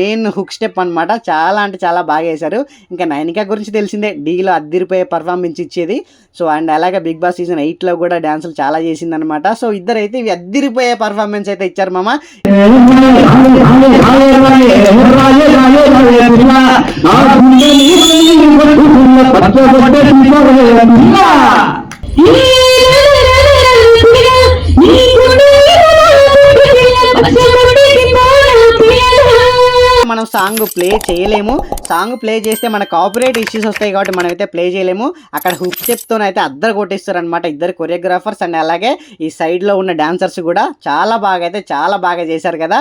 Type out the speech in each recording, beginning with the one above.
Main hook step అన్నమాట. చాలా అంటే చాలా బాగా వేశారు. ఇంకా నైనికా గురించి తెలిసిందే. డీలో అద్దిరిపోయే పర్ఫార్మెన్స్ ఇచ్చేది. సో అండ్ అలాగే బిగ్ బాస్ సీజన్ ఎయిట్లో కూడా డాన్సులు చాలా చేసిందనమాట సో ఇద్దరు అయితే ఇవి అద్దిరిపోయే పర్ఫార్మెన్స్ అయితే ఇచ్చారు మామ. మనం సాంగ్ ప్లే చేయలేము. సాంగ్ ప్లే చేస్తే మన కాపరేట్ ఇష్యూస్ వస్తాయి కాబట్టి మనమైతే ప్లే చేయలేము. అక్కడ హుక్ స్టెప్తో అయితే అద్దరు కొట్టిస్తారు అనమాట ఇద్దరు కొరియోగ్రాఫర్స్ అండ్ అలాగే ఈ సైడ్లో ఉన్న డాన్సర్స్ కూడా. చాలా బాగా అయితే చాలా బాగా చేశారు కదా.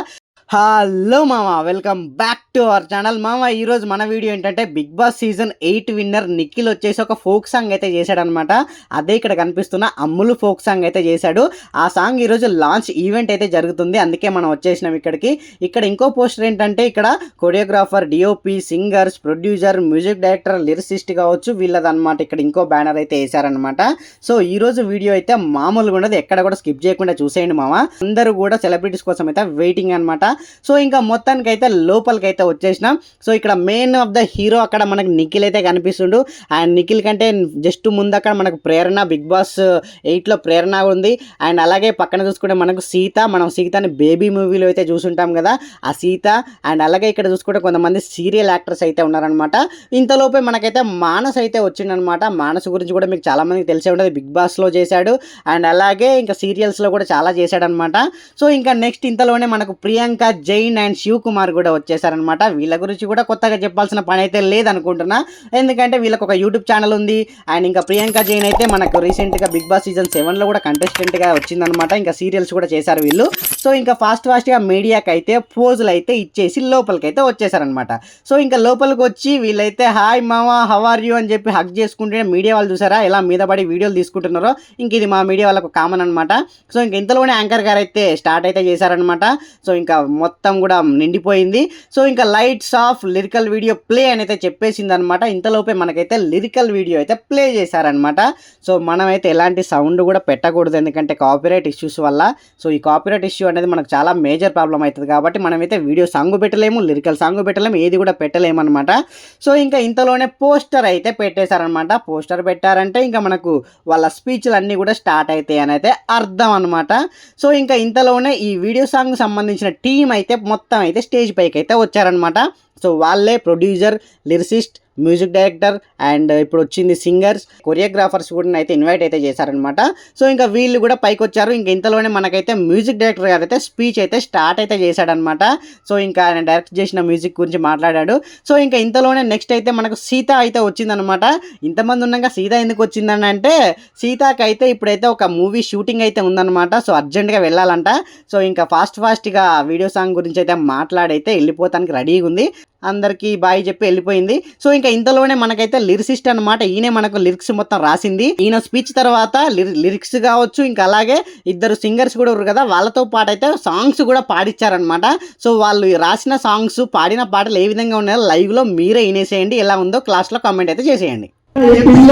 హలో మామ welcome back to our channel. మామ ఈరోజు మన వీడియో ఏంటంటే Big Boss season eight winner Nikhil వచ్చేసి ఒక ఫోక్ సాంగ్ అయితే చేశాడనమాట అదే ఇక్కడ కనిపిస్తున్న అమ్ములు ఫోక్ సాంగ్ అయితే చేశాడు. ఆ సాంగ్ ఈరోజు లాంచ్ ఈవెంట్ అయితే జరుగుతుంది. అందుకే మనం వచ్చేసినాం ఇక్కడికి. ఇక్కడ ఇంకో పోస్టర్ ఏంటంటే ఇక్కడ choreographer DOP singers producer music director lyricist కావచ్చు వీళ్ళదనమాట ఇక్కడ ఇంకో బ్యానర్ అయితే వేశారనమాట సో ఈ రోజు వీడియో అయితే మామూలుగా ఉండదు. ఎక్కడ కూడా స్కిప్ చేయకుండా చూసేయండి మామ. అందరూ కూడా సెలబ్రిటీస్ కోసం అయితే వెయిటింగ్ అనమాట సో ఇంకా మొత్తానికి అయితే లోపలికి అయితే వచ్చేసినాం. సో ఇక్కడ మెయిన్ ఆఫ్ ద హీరో అక్కడ మనకి నిఖిల్ అయితే కనిపిస్తుండు. అండ్ నిఖిల్ కంటే జస్ట్ ముందు అక్కడ మనకు ప్రేరణ బిగ్ బాస్ uh, ఎయిట్లో ప్రేరణ ఉంది. అండ్ అలాగే పక్కన చూసుకుంటే మనకు సీత మనం సీతని బేబీ మూవీలో అయితే చూసుంటాం కదా ఆ సీత. అండ్ అలాగే ఇక్కడ చూసుకుంటే కొంతమంది సీరియల్ యాక్టర్స్ అయితే ఉన్నారనమాట ఇంతలోపే మనకైతే మానస్ అయితే వచ్చిందనమాట మానస్ గురించి కూడా మీకు చాలామంది తెలిసే ఉంటుంది. బిగ్ బాస్లో చేశాడు. అండ్ అలాగే ఇంకా సీరియల్స్లో కూడా చాలా చేశాడనమాట సో ఇంకా నెక్స్ట్ ఇంతలోనే మనకు ప్రియాంక జైన్ అండ్ శివ్ కుమార్ కూడా వచ్చేసారనమాట వీళ్ళ గురించి కూడా కొత్తగా చెప్పాల్సిన పని అయితే లేదనుకుంటున్నా. ఎందుకంటే వీళ్ళకి ఒక యూట్యూబ్ ఛానల్ ఉంది. అండ్ ఇంకా ప్రియాంక జైన్ అయితే మనకు రీసెంట్గా బిగ్ బాస్ సీజన్ సెవెన్లో కూడా కంటెస్టెంట్గా వచ్చిందనమాట ఇంకా సీరియల్స్ కూడా చేశారు వీళ్ళు. సో ఇంకా ఫాస్ట్ ఫాస్ట్గా మీడియాకి అయితే పోజులు అయితే ఇచ్చేసి లోపలికి అయితే వచ్చేసారనమాట సో ఇంకా లోపలికి వచ్చి వీళ్ళైతే హాయ్ మామా హవ్ ఆర్ యూ? అని చెప్పి హక్ చేసుకుంటే మీడియా వాళ్ళు చూసారా ఎలా మీద పడి వీడియోలు తీసుకుంటున్నారో ఇంక ఇది మా మీడియా వాళ్ళకు కామన్ అనమాట సో ఇంక ఇంతలోనే యాంకర్ గారు అయితే స్టార్ట్ అయితే చేశారనమాట సో ఇంకా మొత్తం కూడా నిండిపోయింది. సో ఇంకా lights off lyrical video play అని అయితే చెప్పేసింది అనమాట ఇంతలోపే మనకైతే లిరికల్ వీడియో అయితే ప్లే చేశారనమాట సో మనమైతే ఎలాంటి సౌండ్ కూడా పెట్టకూడదు ఎందుకంటే కాపీరైట్ ఇష్యూస్ వల్ల. సో ఈ కాపీరైట్ ఇష్యూ అనేది మనకు చాలా మేజర్ ప్రాబ్లం అవుతుంది కాబట్టి మనమైతే వీడియో సాంగ్ పెట్టలేము లిరికల్ సాంగ్ పెట్టలేము ఏది కూడా పెట్టలేము అనమాట సో ఇంకా ఇంతలోనే పోస్టర్ అయితే పెట్టేశారనమాట పోస్టర్ పెట్టారంటే ఇంకా మనకు వాళ్ళ స్పీచ్లు అన్నీ కూడా స్టార్ట్ అవుతాయి అని అయితే అర్థం అనమాట సో ఇంకా ఇంతలోనే ఈ వీడియో సాంగ్ సంబంధించిన టీం అయితే మొత్తం అయితే స్టేజ్ పైకి అయితే వచ్చారనమాట సో వాళ్ళే producer lyricist music director and ఇప్పుడు వచ్చింది సింగర్స్ కొరియోగ్రాఫర్స్ కూడా అయితే ఇన్వైట్ అయితే చేశారనమాట సో ఇంకా వీళ్ళు కూడా పైకి వచ్చారు. ఇంకా ఇంతలోనే మనకైతే మ్యూజిక్ డైరెక్టర్ గారు అయితే స్పీచ్ అయితే స్టార్ట్ అయితే చేశాడనమాట సో ఇంకా ఆయన డైరెక్ట్ చేసిన మ్యూజిక్ గురించి మాట్లాడాడు. సో ఇంకా ఇంతలోనే నెక్స్ట్ అయితే మనకు సీత అయితే వచ్చిందనమాట ఇంతమంది ఉన్నాక సీత ఎందుకు వచ్చిందని అంటే సీతకి అయితే ఇప్పుడైతే ఒక మూవీ షూటింగ్ అయితే ఉందన్నమాట. సో అర్జెంట్గా వెళ్ళాలంట. సో ఇంకా ఫాస్ట్ ఫాస్ట్గా వీడియో సాంగ్ గురించి అయితే మాట్లాడైతే వెళ్ళిపోతానికి రెడీగా ఉంది. అందరికీ బాయ్ చెప్పి వెళ్ళిపోయింది. సో ఇంకా ఇంతలోనే మనకైతే లిరిసిస్ట్ అనమాట ఈయనే మనకు లిరిక్స్ మొత్తం రాసింది. ఈయన స్పీచ్ తర్వాత లిరిక్స్ కావచ్చు ఇంకా అలాగే ఇద్దరు సింగర్స్ కూడా ఉన్నారు కదా వాళ్ళతో పాటు అయితే సాంగ్స్ కూడా పాడిచ్చారనమాట సో వాళ్ళు రాసిన సాంగ్స్ పాడిన పాటలు ఏ విధంగా ఉన్నాయో లైవ్లో మీరే వినేసేయండి. ఎలా ఉందో క్లాస్లో కామెంట్ అయితే చేసేయండి. పిల్ల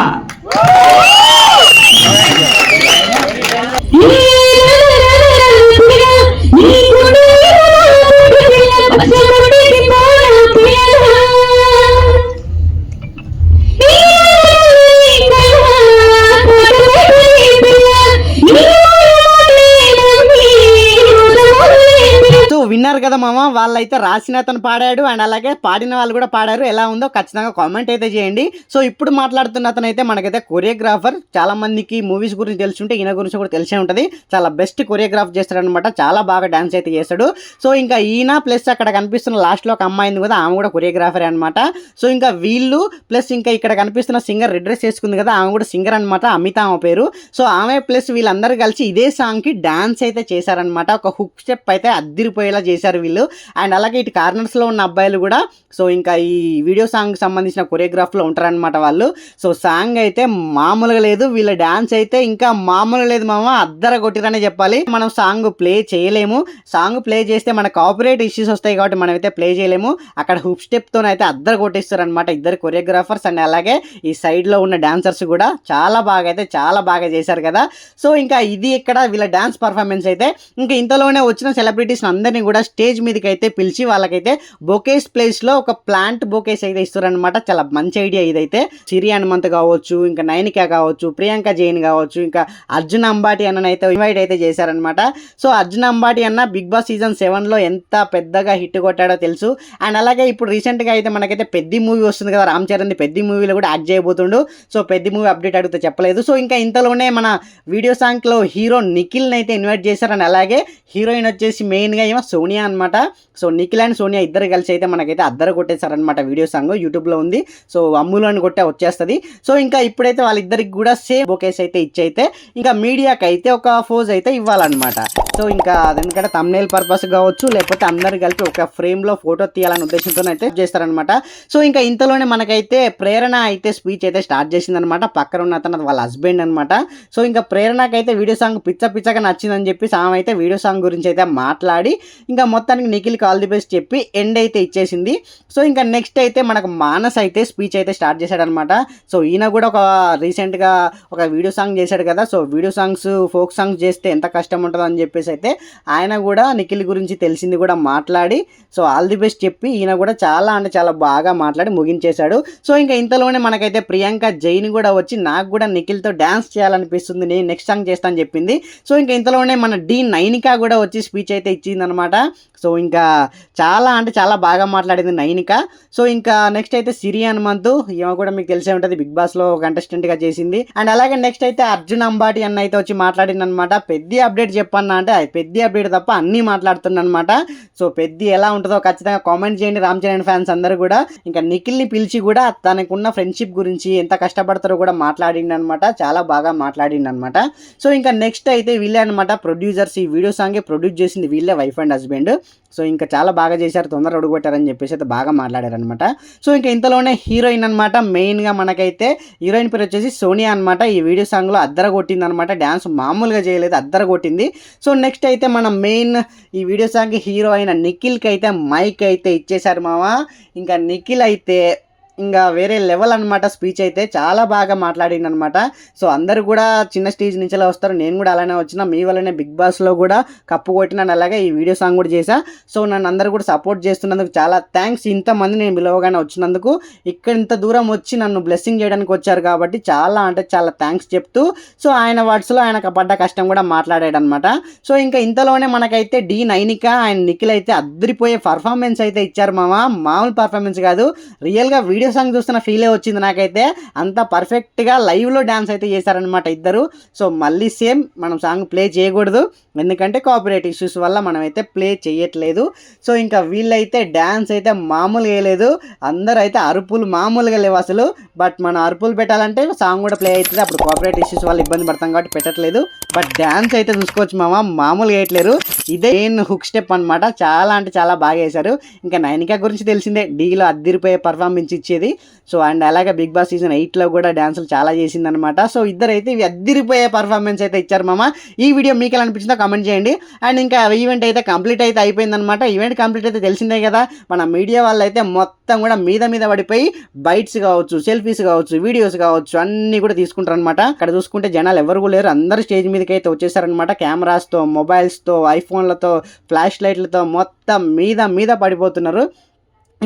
విన్నారు కదా మామ వాళ్ళైతే రాసిన అతను పాడాడు అండ్ అలాగే పాడిన వాళ్ళు కూడా పాడారు. ఎలా ఉందో ఖచ్చితంగా కామెంట్ అయితే చేయండి. సో ఇప్పుడు మాట్లాడుతున్న అతను అయితే మనకైతే కొరియోగ్రాఫర్. చాలా మందికి మూవీస్ గురించి తెలుసుంటే ఈయన గురించి కూడా తెలిసే ఉంటుంది. చాలా బెస్ట్ కొరియోగ్రాఫ్ చేస్తాడనమాట చాలా బాగా డాన్స్ అయితే చేస్తాడు. సో ఇంకా ఈయన ప్లస్ అక్కడ కనిపిస్తున్న లాస్ట్లో ఒక అమ్మాయి ఉంది కదా ఆమె కూడా కొరియోగ్రాఫర్ అనమాట సో ఇంకా వీళ్ళు ప్లస్ ఇంకా ఇక్కడ కనిపిస్తున్న సింగర్ రెడ్ డ్రెస్ కదా ఆమె కూడా సింగర్ అనమాట అమిత ఆమె పేరు. సో ఆమె ప్లస్ వీళ్ళందరూ కలిసి ఇదే సాంగ్కి డాన్స్ అయితే చేశారనమాట ఒక హుక్ స్టెప్ అయితే అద్దిరిపోయేలా చేశారు. వీళ్ళు. అండ్ అలాగే ఇటు కార్నర్స్లో ఉన్న అబ్బాయిలు కూడా సో ఇంకా ఈ వీడియో సాంగ్ సంబంధించిన కొరియోగ్రాఫ్లో ఉంటారనమాట వాళ్ళు. సో సాంగ్ అయితే మామూలుగా లేదు వీళ్ళ డాన్స్ అయితే ఇంకా మామూలుగా లేదు మామ అద్దర కొట్టిరనే చెప్పాలి. మనం సాంగ్ ప్లే చేయలేము. సాంగ్ ప్లే చేస్తే మన కాపరేట్ ఇష్యూస్ వస్తాయి కాబట్టి మనం అయితే ప్లే చేయలేము. అక్కడ హుప్ స్టెప్తో అయితే అద్దర కొట్టిస్తారు అనమాట ఇద్దరు కొరియోగ్రాఫర్స్ అండ్ అలాగే ఈ సైడ్లో ఉన్న డాన్సర్స్ కూడా. చాలా బాగా అయితే చాలా బాగా చేశారు కదా. సో ఇంకా ఇది ఇక్కడ వీళ్ళ డాన్స్ పర్ఫార్మెన్స్ అయితే. ఇంకా ఇంతలోనే వచ్చిన సెలబ్రిటీస్ అందరినీ కూడా స్టేజ్ మీదకి అయితే పిలిచి వాళ్ళకైతే బొకేస్ ప్లేస్లో ఒక ప్లాంట్ బొకేస్ అయితే ఇస్తారనమాట చాలా మంచి ఐడియా ఇదైతే. సిరి హనుమంత్ కావచ్చు ఇంకా నైనిక కావచ్చు ప్రియాంక జైన్ కావచ్చు ఇంకా అర్జున్ అంబాటి అన్న అయితే ఇన్వైట్ అయితే చేశారనమాట సో అర్జున్ అంబాటి అన్న బిగ్ బాస్ సీజన్ సెవెన్లో ఎంత పెద్దగా హిట్ కొట్టాడో తెలుసు. అండ్ అలాగే ఇప్పుడు రీసెంట్గా అయితే మనకైతే పెద్ద మూవీ వస్తుంది కదా రామ్ చరణ్ పెద్ద మూవీలో కూడా యాక్ట్ చేయబోతుండు. సో పెద్ద మూవీ అప్డేట్ అడిగితే చెప్పలేదు. సో ఇంకా ఇంతలోనే మన వీడియో సాంగ్లో హీరో నిఖిల్ని అయితే ఇన్వైట్ చేశారని అలాగే హీరోయిన్ వచ్చేసి మెయిన్గా ఏమో సోనియా అనమాట సో నిఖిల్ అండ్ సోనియా ఇద్దరు కలిసి అయితే మనకైతే అద్దరు కొట్టేశారనమాట వీడియో సాంగ్ యూట్యూబ్లో ఉంది. సో అమ్ములు అని కొట్టే వచ్చేస్తుంది. సో ఇంకా ఇప్పుడైతే వాళ్ళిద్దరికి కూడా సేమ్ బొకేస్ అయితే ఇచ్చైతే ఇంకా మీడియాకి అయితే ఒక ఫోజ్ అయితే ఇవ్వాలన్నమాట. సో ఇంకా ఎందుకంటే తమ్నేల్ పర్పస్ కావచ్చు లేకపోతే అందరు కలిపి ఒక ఫ్రేమ్లో ఫోటో తీయాలనే ఉద్దేశంతో అయితే చేస్తారనమాట సో ఇంకా ఇంతలోనే మనకైతే ప్రేరణ అయితే స్పీచ్ అయితే స్టార్ట్ చేసిందనమాట పక్కన ఉన్న అతను వాళ్ళ హస్బెండ్ అనమాట సో ఇంకా ప్రేరణకైతే వీడియో సాంగ్ పిచ్చ పిచ్చగా నచ్చిందని చెప్పి ఆమె అయితే వీడియో సాంగ్ గురించి అయితే మాట్లాడి ఇంకా మొత్తానికి నిఖిల్కి ఆల్ ది బెస్ట్ చెప్పి ఎండ్ అయితే ఇచ్చేసింది. సో ఇంకా నెక్స్ట్ అయితే మనకు మానస్ అయితే స్పీచ్ అయితే స్టార్ట్ చేశాడనమాట. సో ఈయన కూడా ఒక రీసెంట్గా ఒక వీడియో సాంగ్ చేశాడు కదా. So video songs folk songs చేస్తే ఎంత కష్టం ఉంటుందో అని చెప్పేసి అయితే ఆయన కూడా నిఖిల్ గురించి తెలిసింది కూడా మాట్లాడి సో ఆల్ ది బెస్ట్ చెప్పి ఈయన కూడా చాలా అంటే చాలా బాగా మాట్లాడి ముగించేశాడు. సో ఇంకా ఇంతలోనే మనకైతే ప్రియాంక జైన్ కూడా వచ్చి నాకు కూడా నిఖిల్తో డ్యాన్స్ చేయాలనిపిస్తుంది నేను నెక్స్ట్ సాంగ్ చేస్తాను చెప్పింది. సో ఇంకా ఇంతలోనే మన డి నైనికా కూడా వచ్చి స్పీచ్ అయితే ఇచ్చిందనమాట. సో ఇంకా చాలా అంటే చాలా బాగా మాట్లాడింది నైనిక. సో ఇంకా నెక్స్ట్ అయితే సిరి హనుమంతు. ఈమె కూడా మీకు తెలిసే ఉంటుంది బిగ్ బాస్లో కంటెస్టెంట్గా చేసింది. అండ్ అలాగే నెక్స్ట్ అయితే అర్జున్ అంబాటి అన్న అయితే వచ్చి మాట్లాడింది అనమాట పెద్ద అప్డేట్ చెప్పన్నా అంటే అది పెద్ద అప్డేట్ తప్ప అన్నీ మాట్లాడుతుందనమాట అనమాట సో పెద్ద ఎలా ఉంటుందో ఖచ్చితంగా కామెంట్ చేయండి రామ్ చరణ్ ఫ్యాన్స్ అందరూ కూడా. ఇంకా నిఖిల్ని పిలిచి కూడా తనకున్న ఫ్రెండ్షిప్ గురించి ఎంత కష్టపడతారో కూడా మాట్లాడిండు అనమాట చాలా బాగా మాట్లాడిండు అనమాట సో ఇంకా నెక్స్ట్ అయితే వీళ్ళే అనమాట ప్రొడ్యూసర్స్ ఈ వీడియో సాంగే ప్రొడ్యూస్ చేసింది వీళ్ళే వైఫ్ అండ్ హస్బెండ్ సో ఇంకా చాలా బాగా చేశారు. తొందర అడుగుపెట్టారని చెప్పేసి అయితే బాగా మాట్లాడారనమాట సో ఇంకా ఇంతలోనే హీరోయిన్ అనమాట మెయిన్గా మనకైతే హీరోయిన్ పేరు వచ్చేసి సోనియా అనమాట ఈ వీడియో సాంగ్లో అద్దర కొట్టింది అనమాట డ్యాన్స్ మామూలుగా చేయలేదు. అద్దర కొట్టింది. సో నెక్స్ట్ అయితే మన మెయిన్ ఈ వీడియో సాంగ్ హీరో అయిన నిఖిల్కి అయితే మైక్ అయితే ఇచ్చేశారు మామ. ఇంకా నిఖిల్ అయితే ఇంకా వేరే లెవెల్ అనమాట స్పీచ్ అయితే చాలా బాగా మాట్లాడింది అనమాట సో అందరూ కూడా చిన్న స్టేజ్ నుంచి అలా వస్తారు. నేను కూడా అలానే వచ్చిన. మీ వల్లనే బిగ్ బాస్లో కూడా కప్పు కొట్టినాను అలాగే ఈ వీడియో సాంగ్ కూడా చేశా. సో నన్ను అందరూ కూడా సపోర్ట్ చేస్తున్నందుకు చాలా థ్యాంక్స్ ఇంతమంది నేను పిలవగానే వచ్చినందుకు. ఇక్కడ ఇంత దూరం వచ్చి నన్ను బ్లెస్సింగ్ చేయడానికి వచ్చారు కాబట్టి చాలా అంటే చాలా థ్యాంక్స్ చెప్తూ సో ఆయన వర్డ్స్లో ఆయన పడ్డ కష్టం కూడా మాట్లాడాడు అనమాట సో ఇంకా ఇంతలోనే మనకైతే డి నైనిక ఆయన నిఖిల్ అయితే అద్దరిపోయే పర్ఫార్మెన్స్ అయితే ఇచ్చారు మామ. మామూలు పర్ఫార్మెన్స్ కాదు. రియల్గా వీడియో సాంగ్ చూస్తున్న ఫీలే వచ్చింది నాకైతే. అంత పర్ఫెక్ట్గా లైవ్లో డ్యాన్స్ అయితే చేశారనమాట ఇద్దరు. సో మళ్ళీ సేమ్ మనం సాంగ్ ప్లే చేయకూడదు. ఎందుకంటే కాపీరైట్ ఇష్యూస్ వల్ల మనమైతే ప్లే చేయట్లేదు. సో ఇంకా వీళ్ళైతే డ్యాన్స్ అయితే మామూలుగా వేయలేదు. అందరూ అయితే అరుపులు మామూలుగా లేవు అసలు. బట్ మనం అరుపులు పెట్టాలంటే సాంగ్ కూడా ప్లే అవుతుంది. అప్పుడు కాపీరైట్ ఇష్యూస్ వల్ల ఇబ్బంది పడతాం కాబట్టి పెట్టట్లేదు. బట్ డ్యాన్స్ అయితే చూసుకోవచ్చు మామ. మామూలుగా వేయట్లేరు. ఇదే హుక్ స్టెప్ అనమాట చాలా అంటే చాలా బాగా వేశారు. ఇంకా నైనికా గురించి తెలిసిందే. డీలో అద్దిరిపోయే పర్ఫార్మెన్స్ ఇచ్చేది. సో అండ్ అలాగే బిగ్ బాస్ సీజన్ ఎయిట్లో కూడా డ్యాన్సులు చాలా చేసిందనమాట సో ఇద్దరైతే ఇవి అద్దిరిపోయే పర్ఫార్మెన్స్ అయితే ఇచ్చారు మామ. ఈ వీడియో మీకు ఎలా అనిపించిందో కామెంట్ చేయండి. అండ్ ఇంకా ఈవెంట్ అయితే కంప్లీట్ అయితే అయిపోయిందనమాట ఈవెంట్ కంప్లీట్ అయితే తెలిసిందే కదా. మన మీడియా వాళ్ళు అయితే మొత్తం కూడా మీద మీద పడిపోయి బైట్స్ కావచ్చు సెల్ఫీస్ కావచ్చు వీడియోస్ కావచ్చు అన్నీ కూడా తీసుకుంటారు అనమాట అక్కడ చూసుకుంటే జనాలు ఎవరు లేరు. అందరు స్టేజ్ మీదకి అయితే వచ్చేసారనమాట కెమెరాస్తో మొబైల్స్తో ఐఫోన్లతో ఫ్లాష్ లైట్లతో మొత్తం మీద మీద పడిపోతున్నారు.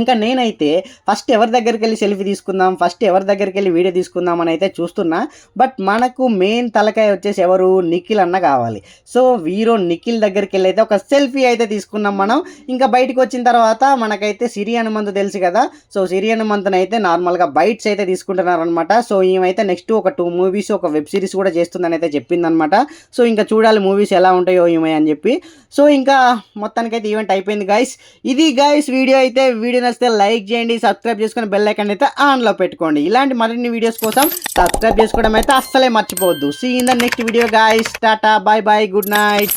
ఇంకా నేనైతే ఫస్ట్ ఎవరి దగ్గరికి వెళ్ళి సెల్ఫీ తీసుకుందాం ఫస్ట్ ఎవరి దగ్గరికి వెళ్ళి వీడియో తీసుకుందాం అని అయితే చూస్తున్నా. బట్ మనకు మెయిన్ తలకాయ వచ్చేసి ఎవరు? నిఖిల్ అన్న కావాలి. సో వీరో నిఖిల్ దగ్గరికి వెళ్ళి అయితే ఒక సెల్ఫీ అయితే తీసుకున్నాం మనం. ఇంకా బయటకు వచ్చిన తర్వాత మనకైతే సిరి హనుమంతు తెలుసు కదా. సో సిరి హనుమంతుని అయితే నార్మల్గా బైట్స్ అయితే తీసుకుంటున్నారు అనమాట సో ఈమెయితే నెక్స్ట్ ఒక టూ మూవీస్ ఒక వెబ్ సిరీస్ కూడా చేస్తుందని అయితే చెప్పిందనమాట సో ఇంకా చూడాలి మూవీస్ ఎలా ఉంటాయో ఈమె అని చెప్పి. సో ఇంకా మొత్తానికైతే ఈవెంట్ అయిపోయింది గాయస్ ఇది గైస్ వీడియో అయితే వీడియో నచ్చితే లైక్ చేయండి సబ్స్క్రైబ్ చేసుకొని బెల్ ఐకన్ అయితే ఆన్లో పెట్టుకోండి. ఇలాంటి మరిన్ని వీడియోస్ కోసం సబ్స్క్రైబ్ చేసుకోవడం అయితే అస్సలే మర్చిపోవద్దు. See in the next video guys tata bye bye good night